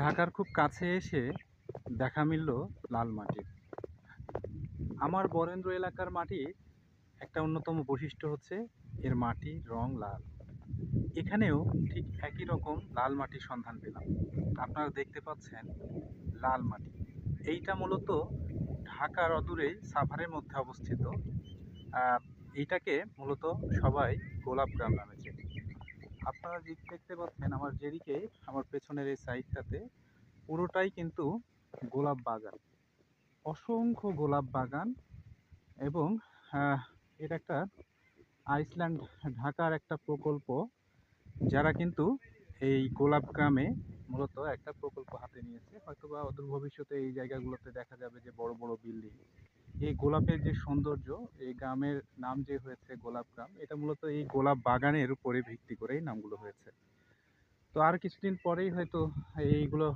ঢাকার খুব কাছে এসে দেখা মিলল লাল মাটির আমার বরেন্দ্র এলাকার মাটি একটা অন্যতম বৈশিষ্ট্য হচ্ছে এর মাটি রং লাল। এখানেও ঠিক একই রকম লাল মাটির সন্ধান পেলাম। আপনারা দেখতে পাচ্ছেন লাল মাটি। এইটা মূলত ঢাকার অদূরে সাভারের মধ্যে অবস্থিত। এইটাকে মূলত সবাই গোলাপ গ্রাম নামে চেনে। আপনারা যে দেখতে পাচ্ছেন আমার যেদিকে আমার পেছনের এই সাইডটাতে, পুরোটাই কিন্তু গোলাপ বাগান। অসংখ্য গোলাপ বাগান এবং এটা একটা আইসল্যান্ড, ঢাকার একটা প্রকল্প, যারা কিন্তু এই গোলাপ গ্রামে মূলত একটা প্রকল্প হাতে নিয়েছে। হয়তোবা অদূর ভবিষ্যতে এই জায়গাগুলোতে দেখা যাবে যে বড় বড় বিল্ডিং। এই গোলাপের যে সৌন্দর্য, এই গ্রামের নাম যে হয়েছে গোলাপ গ্রাম, এটা মূলত এই গোলাপ বাগানের উপরে ভিত্তি করেই নামগুলো হয়েছে। তো আর কিছুদিন পরেই হয়তো এইগুলো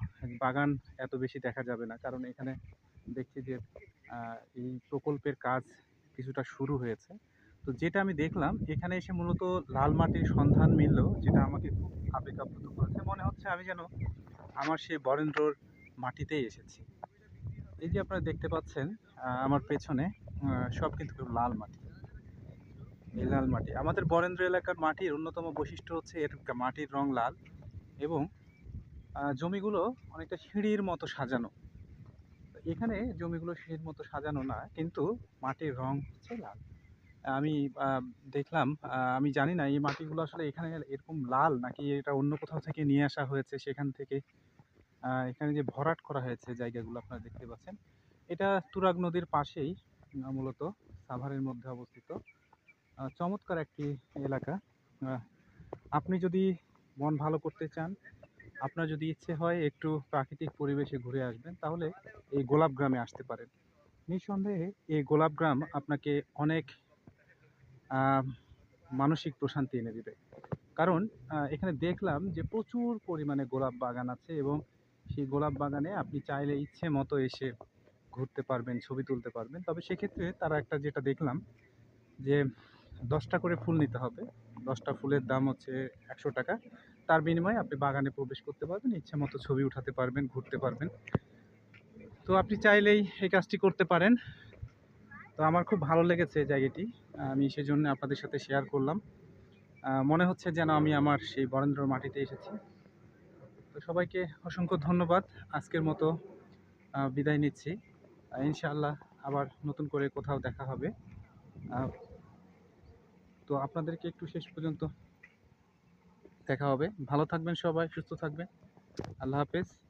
বাগান এত বেশি দেখা যাবে না, কারণ এখানে দেখছি যে এই প্রকল্পের কাজ কিছুটা শুরু হয়েছে। তো যেটা আমি দেখলাম, এখানে এসে মূলত লাল মাটির সন্ধান মিলল, যেটা আমাকে খুব আবেগ আপ্লুত করেছে। মনে হচ্ছে আমি যেন আমার সেই বরেন্দ্রর মাটিতেই এসেছি। এই যে আপনারা দেখতে পাচ্ছেন আমার পেছনে সব কিন্তু লাল মাটি। এই লাল মাটি। আমাদের বরেন্দ্র এলাকার মাটির অন্যতম বৈশিষ্ট্য হচ্ছে এর মাটির রং লাল এবং জমিগুলো অনেকটা সিঁড়ির মতো সাজানো। এখানে জমিগুলো সিঁড়ির মতো সাজানো না, কিন্তু মাটির রং হচ্ছে লাল। আমি দেখলাম আমি জানি না এই মাটিগুলো আসলে এখানে এরকম লাল নাকি এটা অন্য কোথাও থেকে নিয়ে আসা হয়েছে, সেখান থেকে এখানে যে ভরাট করা হয়েছে জায়গাগুলো আপনারা দেখতে পাচ্ছেন। এটা তুরাগ নদীর পাশেই মূলত সাভারের মধ্যে অবস্থিত। চমৎকার একটি এলাকা। আপনি যদি মন ভালো করতে চান, আপনার যদি ইচ্ছে হয় একটু প্রাকৃতিক পরিবেশে ঘুরে আসবেন, তাহলে এই গোলাপ গ্রামে আসতে পারেন। নিঃসন্দেহে এই গোলাপ গ্রাম আপনাকে অনেক মানসিক প্রশান্তি এনে দিবে। কারণ এখানে দেখলাম যে প্রচুর পরিমাণে গোলাপ বাগান আছে এবং সেই গোলাপ বাগানে আপনি চাইলে ইচ্ছে মতো এসে ঘুরতে পারবেন, ছবি তুলতে পারবেন। তবে সেক্ষেত্রে তারা একটা যেটা দেখলাম যে দশটা করে ফুল নিতে হবে। দশটা ফুলের দাম হচ্ছে একশো টাকা। তার বিনিময়ে আপনি বাগানে প্রবেশ করতে পারবেন, ইচ্ছে মতো ছবি উঠাতে পারবেন, ঘুরতে পারবেন। তো আপনি চাইলেই এই কাজটি করতে পারেন। তো আমার খুব ভালো লেগেছে জায়গাটি। আমি সেজন্য আপনাদের সাথে শেয়ার করলাম। মনে হচ্ছে যেন আমি আমার সেই বরেন্দ্র মাটিতে এসেছি। তো সবাইকে অসংখ্য ধন্যবাদ। আজকের মতো বিদায় নিচ্ছি। ইনশাআল্লাহ আবার নতুন করে কোথাও দেখা হবে। তো আপনাদেরকে একটু শেষ পর্যন্ত দেখা হবে। ভালো থাকবেন সবাই, সুস্থ থাকবেন। আল্লাহ হাফেজ।